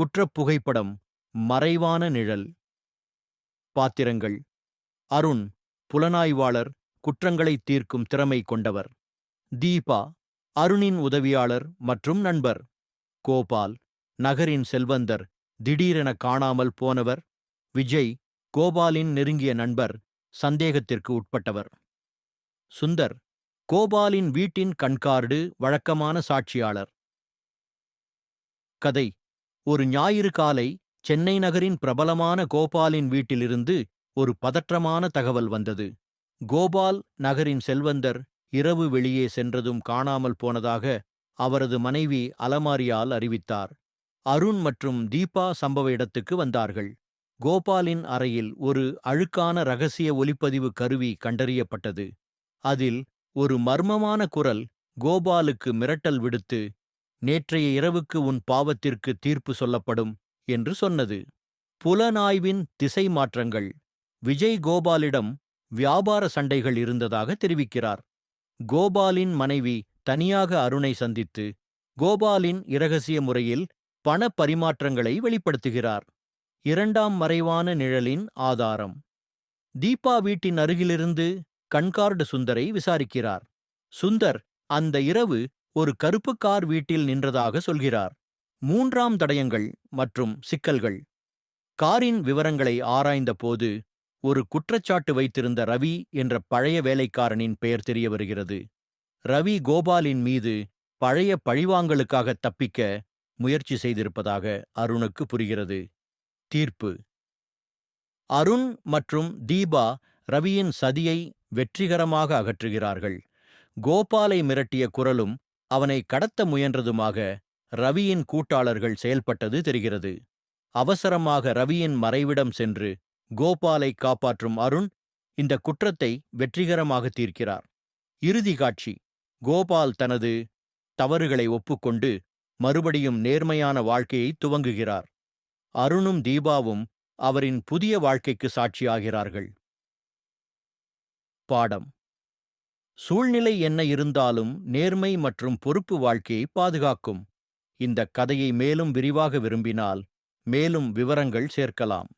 குற்றப் புகைப்படம் மறைவான நிழல். பாத்திரங்கள். அருண் புலனாய்வாளர் குற்றங்களை தீர்க்கும் திறமை கொண்டவர். தீபா அருணின் உதவியாளர் மற்றும் நண்பர். கோபால் நகரின் செல்வந்தர் திடீரென காணாமல் போனவர். விஜய் கோபாலின் நெருங்கிய நண்பர் சந்தேகத்திற்கு உட்பட்டவர். சுந்தர் கோபாலின் வீட்டின் கண்கார்டு வழக்கமான சாட்சியாளர். கதை. ஒரு ஞாயிறு காலை சென்னை நகரின் பிரபலமான கோபாலின் வீட்டிலிருந்து ஒரு பதற்றமான தகவல் வந்தது. கோபால் நகரின் செல்வந்தர் இரவு வெளியே சென்றதும் காணாமல் போனதாக அவரது மனைவி அலமாரியால் அறிவித்தார். அருண் மற்றும் தீபா சம்பவ இடத்துக்கு வந்தார்கள். கோபாலின் அறையில் ஒரு அழுக்கான ரகசிய ஒலிப்பதிவு கருவி கண்டறியப்பட்டது. அதில் ஒரு மர்மமான குரல் கோபாலுக்கு மிரட்டல் விடுத்து நேற்றைய இரவுக்கு உன் பாவத்திற்கு தீர்ப்பு சொல்லப்படும் என்று சொன்னது. புலனாய்வின் திசை மாற்றங்கள். விஜய் கோபாலிடம் வியாபார சண்டைகள் இருந்ததாக தெரிவிக்கிறார். கோபாலின் மனைவி தனியாக அருணை சந்தித்து கோபாலின் இரகசிய முறையில் பண பரிமாற்றங்களை வெளிப்படுத்துகிறார். இரண்டாம் மறைவான நிழலின் ஆதாரம். தீபா வீட்டின் அருகிலிருந்து கண்கார்டு சுந்தரை விசாரிக்கிறார். சுந்தர் அந்த இரவு ஒரு கருப்பு கார் வீட்டில் நின்றதாக சொல்கிறார். மூன்றாம் தடயங்கள் மற்றும் சிக்கல்கள். காரின் விவரங்களை ஆராய்ந்தபோது ஒரு குற்றச்சாட்டு வைத்திருந்த ரவி என்ற பழைய வேலைக்காரனின் பெயர் தெரிய வருகிறது. ரவி கோபாலின் மீது பழைய பழிவாங்கலுக்காக தப்பிக்க முயற்சி செய்திருப்பதாக அருணுக்கு புரிகிறது. தீர்ப்பு. அருண் மற்றும் தீபா ரவியின் சதியை வெற்றிகரமாக அகற்றுகிறார்கள். கோபாலை மிரட்டிய குரலும் அவனை கடத்த முயன்றதுமாக ரவியின் கூட்டாளர்கள் செயல்பட்டது தெரிகிறது. அவசரமாக ரவியின் மறைவிடம் சென்று கோபாலை காப்பாற்றும் அருண் இந்த குற்றத்தை வெற்றிகரமாக தீர்க்கிறார். இறுதி காட்சி கோபால் தனது தவறுகளை ஒப்புக்கொண்டு மறுபடியும் நேர்மையான வாழ்க்கையை துவங்குகிறார். அருணும் தீபாவும் அவரின் புதிய வாழ்க்கைக்கு சாட்சியாகிறார்கள். பாடம். சூழ்நிலை என்ன இருந்தாலும் நேர்மை மற்றும் பொறுப்பு வாழ்க்கையை பாதுகாக்கும். இந்த கதையை மேலும் விரிவாக விரும்பினால் மேலும் விவரங்கள் சேர்க்கலாம்.